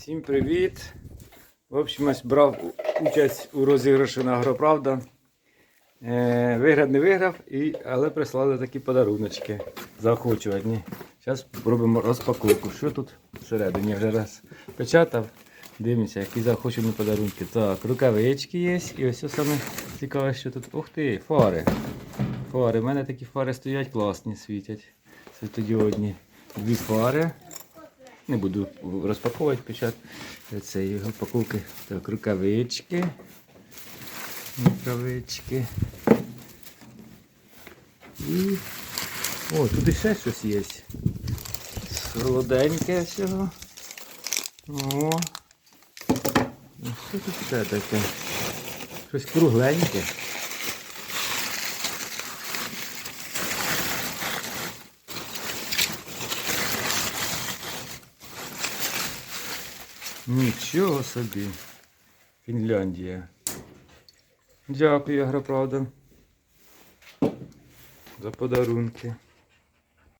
Всім привіт! В общем, ось брав участь у розіграші на Агроправда. Е, виграв не виграв, але прислали такі подаруночки заохочувальні. Зараз робимо розпаковку. Що тут всередині? Вже раз печатав. Дивимося, які заохочені подарунки. Так, рукавички є. І ось саме цікаве, що тут. Ух ти, фари. Фари. У мене такі фари стоять класні, світять. Світодіодні. Дві фари. Не буду розпаковувати печат. Його упаковки. Так, рукавички. Рукавички. І. О, тут ще щось є. Солоденьке всього. О. Що тут ще таке? Щось кругленьке. Нічого собі. Фінляндія. Дякую, Агроправда. За подарунки.